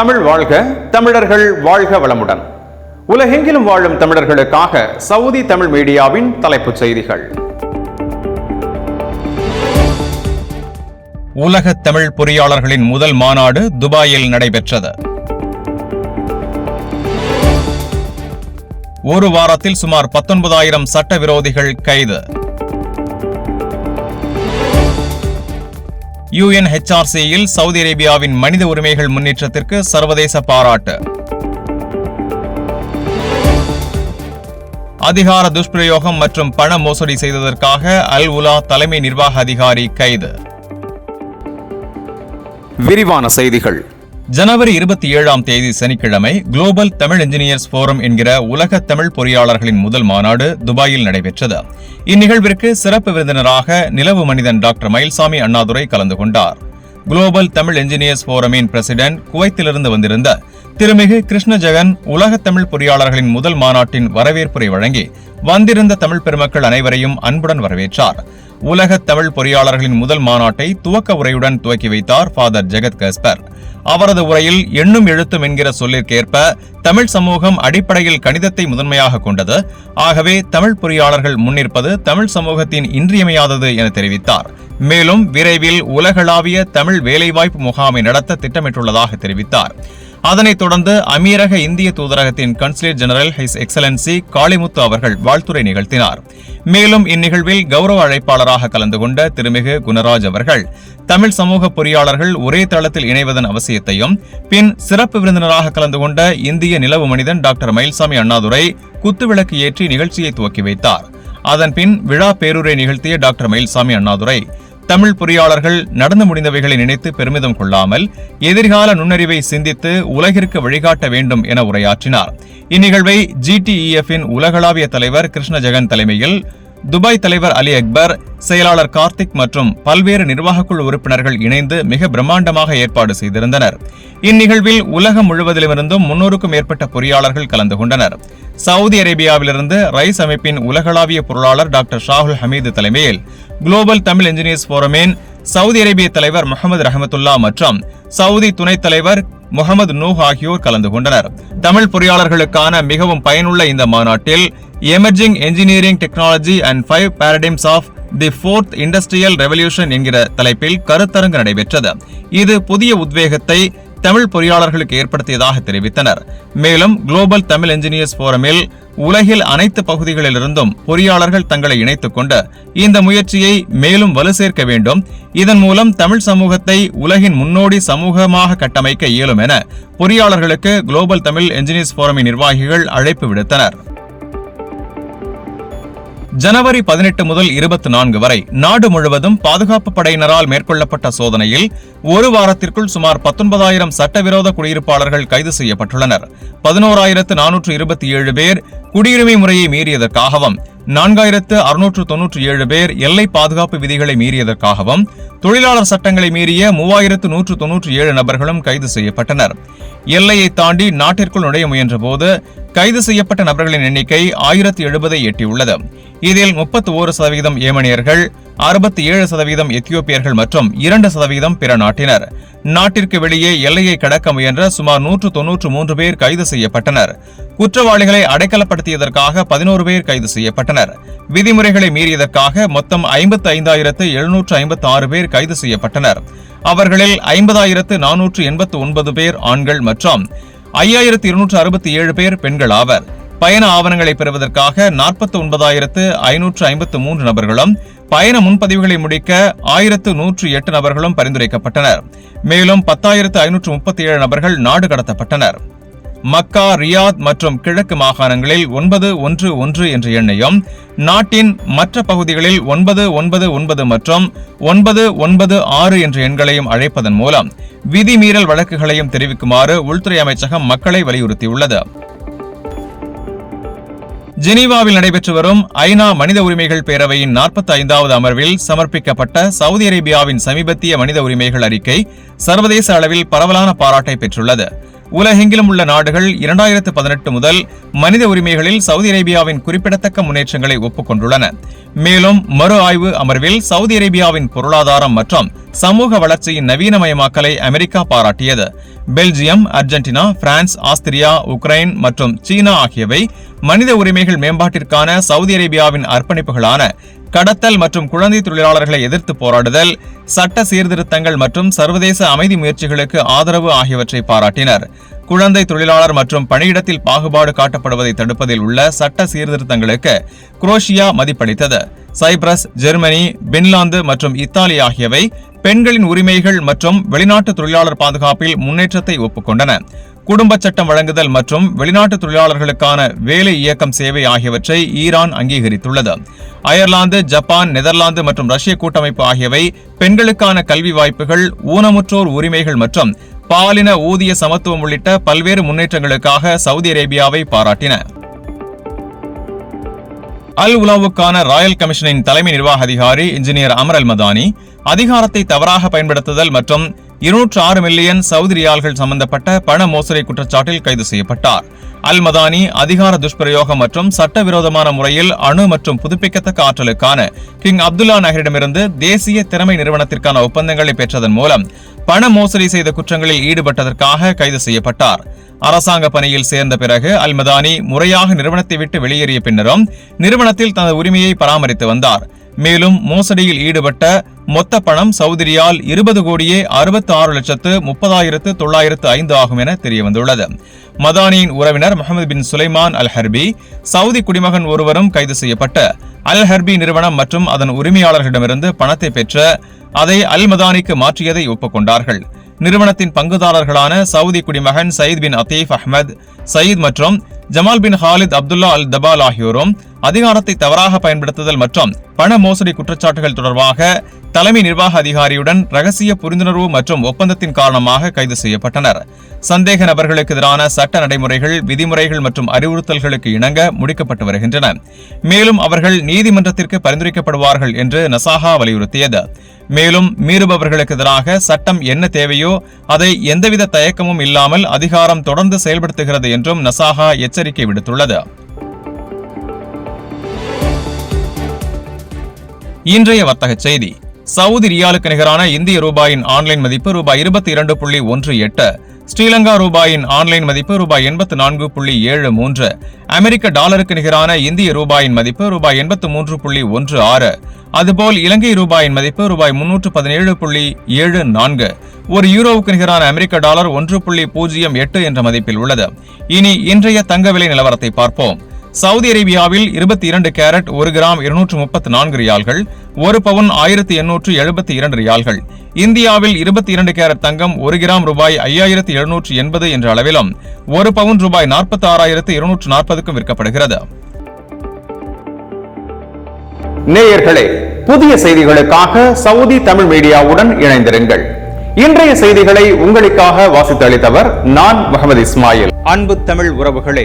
தமிழ் வாழ்க தமிழர்கள் வாழ்க வளமுடன். உலகெங்கிலும் வாழும் தமிழர்களுக்காக சவுதி தமிழ் மீடியாவின் தலைப்புச் செய்திகள். உலக தமிழ் பொறியாளர்களின் முதல் மாநாடு துபாயில் நடைபெற்றது. ஒரு வாரத்தில் சுமார் பத்தொன்பதாயிரம் சட்டவிரோதிகள் கைது. யுஎன்ஹெச்ஆர்சியில் சவுதி அரேபியாவின் மனித உரிமைகள் முன்னேற்றத்திற்கு சர்வதேச பாராட்டு. அதிகார துஷ்பிரயோகம் மற்றும் பண மோசடி செய்ததற்காக அல் உலா தலைமை நிர்வாக அதிகாரி கைது. விரிவான செய்திகள். ஜனவரி இருபத்தி ஏழாம் தேதி சனிக்கிழமை குளோபல் தமிழ் இன்ஜினியர்ஸ் ஃபோரம் என்கிற உலக தமிழ் பொறியாளர்களின் முதல் மாநாடு துபாயில் நடைபெற்றது. இந்நிகழ்விற்கு சிறப்பு விருந்தினராக நிலவு மனிதன் டாக்டர் மயில்சாமி அண்ணாதுரை கலந்து கொண்டார். குளோபல் தமிழ் இன்ஜினியர்ஸ் போரமின் பிரசிடென்ட் குவைத்திலிருந்து வந்திருந்த திருமிகு கிருஷ்ண ஜெகன் உலக தமிழ் பொறியாளர்களின் முதல் மாநாட்டின் வரவேற்புரை வழங்கி வந்திருந்த தமிழ் பெருமக்கள் அனைவரையும் அன்புடன் வரவேற்றார். உலக தமிழ் பொறியாளர்களின் முதல் மாநாட்டை துவக்க உரையுடன் துவக்கி வைத்தார் ஃபாதர் ஜெகத் கஸ்பர். அவரது உரையில் எண்ணும் எழுத்தும் என்கிற சொல்லிற்கேற்ப தமிழ் சமூகம் அடிப்படையில் கணிதத்தை முதன்மையாக கொண்டது. ஆகவே தமிழ் பொறியாளர்கள் முன்னிற்பது தமிழ் சமூகத்தின் இன்றியமையாதது என தெரிவித்தார். மேலும் விரைவில் உலகளாவிய தமிழ் வேலைவாய்ப்பு முகாமை நடத்த திட்டமிட்டுள்ளதாக தெரிவித்தார். அதனைத் தொடர்ந்து அமீரக இந்திய தூதரகத்தின் consulate general his excellency Kalimuthu அவர்கள் வாழ்த்துரை நிகழ்த்தினார். மேலும் இந்நிகழ்வில் கௌரவ அழைப்பாளராக கலந்து கொண்ட திருமிகு குணராஜ் அவர்கள் தமிழ் சமூக பொறியாளர்கள் ஒரே தளத்தில் இணைவதன் அவசியத்தையும் பின் சிறப்பு விருந்தினராக கலந்து கொண்ட இந்திய நிலவு மனிதன் டாக்டர் மயில்சாமி அண்ணாதுரை குத்துவிளக்கு ஏற்றி நிகழ்ச்சியை துவக்கி வைத்தார். அதன் பின் விழா பேருரை நிகழ்த்திய டாக்டர் மயில்சாமி அண்ணாதுரை தமிழ் பொறியாளர்கள் நடந்து முடிந்தவைகளை நினைத்து பெருமிதம் கொள்ளாமல் எதிர்கால நுண்ணறிவை சிந்தித்து உலகிற்கு வழிகாட்ட வேண்டும் என உரையாற்றினார். இந்நிகழ்வை ஜிடிஇஎஃப்பின் உலகளாவிய தலைவர் கிருஷ்ண ஜெகன் தலைமையில் துபாய் தலைவர் அலி அக்பர் செயலாளர் கார்த்திக் மற்றும் பல்வேறு நிர்வாகக்குழு உறுப்பினர்கள் இணைந்து மிக பிரம்மாண்டமாக ஏற்பாடு செய்திருந்தனர். இந்நிகழ்வில் உலகம் முழுவதிலிருந்தும் முன்னூறுக்கும் மேற்பட்ட பொறியாளர்கள் கலந்து கொண்டனர். சவுதி அரேபியாவிலிருந்து ரைஸ் அமைப்பின் உலகளாவிய பொருளாளர் டாக்டர் ஷாகுல் ஹமீது தலைமையில் குளோபல் தமிழ் இன்ஜினியர்ஸ் போரமின் சவுதி அரேபிய தலைவர் முகமது ரஹமத்துல்லா மற்றும் சவுதி துணைத் தலைவர் முகமது நூஹ் ஆகியோர் கலந்து கொண்டனர். தமிழ் பொறியாளர்களுக்கான மிகவும் பயனுள்ள இந்த மாநாட்டில் emerging engineering technology and five paradigms of the fourth industrial revolution என்கிற தலைப்பில் கருத்தரங்கு நடைபெற்றது. இது புதிய உத்வேகத்தை தமிழ் பொறியாளர்களுக்கு ஏற்படுத்தியதாக தெரிவித்தனர். மேலும் குளோபல் தமிழ் என்ஜினியர்ஸ் போரமில் உலகில் அனைத்து பகுதிகளிலிருந்தும் பொறியாளர்கள் தங்களை இணைத்துக் கொண்டு இந்த முயற்சியை மேலும் வலு சேர்க்க வேண்டும். இதன் மூலம் தமிழ் சமூகத்தை உலகின் முன்னோடி சமூகமாக கட்டமைக்க இயலும் என பொறியாளர்களுக்கு குளோபல் தமிழ் என்ஜினியர்ஸ் போரமின் நிர்வாகிகள் அழைப்பு விடுத்தனர். ஜனவரி பதினெட்டு முதல் இருபத்தி நான்கு வரை நாடு முழுவதும் பாதுகாப்பு படையினரால் மேற்கொள்ளப்பட்ட சோதனையில் ஒரு வாரத்திற்குள் சுமார் பத்தொன்பதாயிரம் சட்டவிரோத குடியிருப்பாளர்கள் கைது செய்யப்பட்டுள்ளனர். பதினோராயிரத்து நானூற்று இருபத்தி ஏழு பேர் குடியுரிமை முறையை மீறியதற்காகவும் நான்காயிரத்து அறுநூற்று தொன்னூற்றி ஏழு பேர் எல்லை பாதுகாப்பு விதிகளை மீறியதற்காகவும் தொழிலாளர் சட்டங்களை மீறிய மூவாயிரத்து நூற்று தொன்னூற்றி ஏழு நபர்களும் கைது செய்யப்பட்டனர். எல்லையை தாண்டி நாட்டிற்குள் நுழைய முயன்றபோது கைது செய்யப்பட்ட நபர்களின் எண்ணிக்கை ஆயிரத்தி எழுபதை எட்டியுள்ளது. இதில் முப்பத்தி ஓரு சதவீதம் ஏமனியர்கள் அறுபத்தி ஏழு சதவீதம் எத்தியோப்பியர்கள் மற்றும் இரண்டு சதவீதம் பிற நாட்டினர். நாட்டிற்கு வெளியே எல்லையை கடக்க முயன்ற சுமார் நூற்று தொன்னூற்று மூன்று பேர் கைது செய்யப்பட்டனர். குற்றவாளிகளை அடைக்கலப்படுத்தியதற்காக பதினோரு பேர் கைது செய்யப்பட்டனர். விதிமுறைகளை மீறியதற்காக மொத்தம் ஐம்பத்தி ஐந்தாயிரத்து எழுநூற்று ஐம்பத்தி ஆறு பேர் கைது செய்யப்பட்டனர். அவர்களில் ஐம்பதாயிரத்து நானூற்று எண்பத்து ஒன்பது பேர் ஆண்கள் மற்றும் ஐயாயிரத்து இருநூற்று அறுபத்தி ஏழு பேர் பெண்கள் ஆவர். பயண ஆவணங்களை பெறுவதற்காக நாற்பத்தி ஒன்பதாயிரத்து ஐநூற்று ஐம்பத்து மூன்று நபர்களும் பயண முன்பதிவுகளை முடிக்க ஆயிரத்து நூற்று எட்டு நபர்களும் பரிந்துரைக்கப்பட்டனர். மேலும் பத்தாயிரத்து ஐநூற்று முப்பத்தி ஏழு நபர்கள் நாடு கடத்தப்பட்டனர். மக்கா ரியாத் மற்றும் கிழக்கு மாகாணங்களில் ஒன்பது ஒன்று ஒன்று என்ற எண்ணையும் நாட்டின் மற்ற பகுதிகளில் ஒன்பது ஒன்பது ஒன்பது மற்றும் ஒன்பது ஒன்பது ஆறு என்ற எண்களையும் அழைப்பதன் மூலம் விதிமீறல் வழக்குகளையும் தெரிவிக்குமாறு உள்துறை அமைச்சகம் மக்களை வலியுறுத்தியுள்ளது. ஜெனீவாவில் நடைபெற்று வரும் ஐநா மனித உரிமைகள் பேரவையின் நாற்பத்தி ஐந்தாவது அமர்வில் சமர்ப்பிக்கப்பட்ட சவுதி அரேபியாவின் சமீபத்திய மனித உரிமைகள் அறிக்கை சர்வதேச அளவில் பரவலான பாராட்டை பெற்றுள்ளது. உலகெங்கிலும் உள்ள நாடுகள் இரண்டாயிரத்து பதினெட்டு முதல் மனித உரிமைகளில் சவுதி அரேபியாவின் குறிப்பிடத்தக்க முன்னேற்றங்களை ஒப்புக்கொண்டுள்ளன. மேலும் மறு ஆய்வு அமர்வில் சவுதி அரேபியாவின் பொருளாதாரம் மற்றும் சமூக வளர்ச்சியின் நவீனமயமாக்கலை America பாராட்டியது. Belgium Argentina France Austria Ukraine மற்றும் சீனா ஆகியவை மனித உரிமைகள் மேம்பாட்டிற்கான சவுதி அரேபியாவின் அர்ப்பணிப்புகளான கடத்தல் மற்றும் குழந்தை தொழிலாளர்களை எதிர்த்து போராடுதல் சட்ட சீர்திருத்தங்கள் மற்றும் சர்வதேச அமைதி முயற்சிகளுக்கு ஆதரவு ஆகியவற்றை பாராட்டினர். குழந்தை தொழிலாளர் மற்றும் பணியிடத்தில் பாகுபாடு காட்டப்படுவதை தடுப்பதில் உள்ள சட்ட சீர்திருத்தங்களுக்கு குரோஷியா மதிப்பளித்தது. சைப்ரஸ் ஜெர்மனி பின்லாந்து மற்றும் இத்தாலி ஆகியவை பெண்களின் உரிமைகள் மற்றும் வெளிநாட்டு தொழிலாளர் பாதுகாப்பில் முன்னேற்றத்தை ஒப்புக்கொண்டன. குடும்ப சட்டம் வழங்குதல் மற்றும் வெளிநாட்டு தொழிலாளர்களுக்கான வேலை இயக்கம் சேவை ஆகியவற்றை ஈரான் அங்கீகரித்துள்ளது. அயர்லாந்து ஜப்பான் நெதர்லாந்து மற்றும் ரஷ்ய கூட்டமைப்பு ஆகியவை பெண்களுக்கான கல்வி வாய்ப்புகள் ஊனமுற்றோர் உரிமைகள் மற்றும் பாலின ஊதிய சமத்துவம் உள்ளிட்ட பல்வேறு முன்னேற்றங்களுக்காக சவுதி அரேபியாவை பாராட்டின. அல் உலாவுக்கான ராயல் கமிஷனின் தலைமை நிர்வாக அதிகாரி இன்ஜினியர் அமர் அல் மதானி அதிகாரத்தை தவறாக பயன்படுத்துதல் மற்றும் இருநூற்று ஆறு மில்லியன் சவுதி ரியால்கள் சம்பந்தப்பட்ட பண மோசடி குற்றச்சாட்டில் கைது செய்யப்பட்டார். அல் மதானி அதிகார துஷ்பிரயோகம் மற்றும் சட்டவிரோதமான முறையில் அணு மற்றும் புதுப்பிக்கத்தக்க ஆற்றலுக்கான கிங் அப்துல்லா நகரிடமிருந்து தேசிய திறமை நிறுவனத்திற்கான ஒப்பந்தங்களை பெற்றதன் மூலம் பண மோசடி செய்த குற்றங்களில் ஈடுபட்டதற்காக கைது செய்யப்பட்டார். அரசாங்க பணியில் சேர்ந்த பிறகு அல்மதானி முறையாக நிறுவனத்தை விட்டு வெளியேறிய பின்னரும் நிறுவனத்தில் தனது உரிமையை பராமரித்து வந்தார். மேலும் மோசடியில் ஈடுபட்ட மொத்த பணம் சௌதரியால் இருபது கோடியே அறுபத்தி ஆறு லட்சத்து முப்பதாயிரத்து தொள்ளாயிரத்து ஐந்து ஆகும் என தெரியவந்துள்ளது. மதானியின் உறவினர் Muhammad bin Sulaiman al Harbi Saudi குடிமகன் ஒருவரும் கைது செய்யப்பட்டு அல் ஹர்பி நிறுவனம் மற்றும் அதன் உரிமையாளர்களிடமிருந்து பணத்தை பெற்று அதை அல் மதானிக்கு மாற்றியதை ஒப்புக்கொண்டார்கள். நிறுவனத்தின் பங்குதாரர்களான சவுதி குடிமகன் Saeed bin Atheeb Ahmed Saeed மற்றும் Jamal bin Khalid Abdullah al Tabal ஆகியோரும் அதிகாரத்தை தவறாக பயன்படுத்துதல் மற்றும் பண மோசடி குற்றச்சாட்டுகள் தொடர்பாக தலைமை நிர்வாக அதிகாரியுடன் ரகசிய புரிந்துணர்வு மற்றும் ஒப்பந்தத்தின் காரணமாக கைது செய்யப்பட்டனர். சந்தேக நபர்களுக்கு எதிரான சட்ட நடைமுறைகள் விதிமுறைகள் மற்றும் அறிவுறுத்தல்களுக்கு இணங்க முடிக்கப்பட்டு வருகின்றன. மேலும் அவர்கள் நீதிமன்றத்திற்கு பரிந்துரைக்கப்படுவார்கள் என்று நசாகா வலியுறுத்தியது. மேலும் மீறுபவர்களுக்கு எதிராக சட்டம் என்ன தேவையோ அதை எந்தவித தயக்கமும் இல்லாமல் அதிகாரம் தொடர்ந்து செயல்படுத்துகிறது என்றும் நசாஹா எச்சரிக்கை விடுத்துள்ளது. இன்றைய வர்த்தக செய்தி. சவுதி ரியாலுக்கு நிகரான இந்திய ரூபாயின் ஆன்லைன் மதிப்பு ரூபாய் இருபத்தி இரண்டு புள்ளி ஒன்று எட்டு ஸ்ரீலங்கா ரூபாயின் ஆன்லைன் மதிப்பு ரூபாய் எண்பத்து நான்கு புள்ளி ஏழு மூன்று அமெரிக்க டாலருக்கு நிகரான இந்திய ரூபாயின் மதிப்பு ரூபாய் எண்பத்து மூன்று புள்ளி ஒன்று ஆறு அதுபோல் இலங்கை ரூபாயின் மதிப்பு ரூபாய் முன்னூற்று பதினேழு புள்ளி ஏழு நான்கு ஒரு யூரோவுக்கு நிகரான அமெரிக்க டாலர் ஒன்று புள்ளி பூஜ்ஜியம் எட்டு என்ற மதிப்பில் உள்ளது. இனி இன்றைய தங்க விலை நிலவரத்தை பார்ப்போம். சவுதி அரேபியாவில் இருபத்தி இரண்டு கேரட் ஒரு கிராம் இருநூற்று முப்பத்தி நான்கு ரியால்கள் ஒரு பவுன் ஆயிரத்தி எண்ணூற்று எழுபத்தி இரண்டு ரியால்கள். இந்தியாவில் இருபத்தி இரண்டு கேரட் தங்கம் ஒரு கிராம் ரூபாய் ஐயாயிரத்தி எழுநூற்று எண்பது என்ற அளவிலும் ஒரு பவுன் ரூபாய் நாற்பத்தி ஆறாயிரத்து இருநூற்று நாற்பதுக்கும் விற்கப்படுகிறது. நேயர்களே புதிய செய்திகளுக்காக சவுதி தமிழ் மீடியாவுடன் இணைந்திருங்கள். இன்றைய செய்திகளை உங்களுக்காக வாசித்து அளித்தவர் நான் முகமது இஸ்மாயில். அன்பு தமிழ் உறவுகளே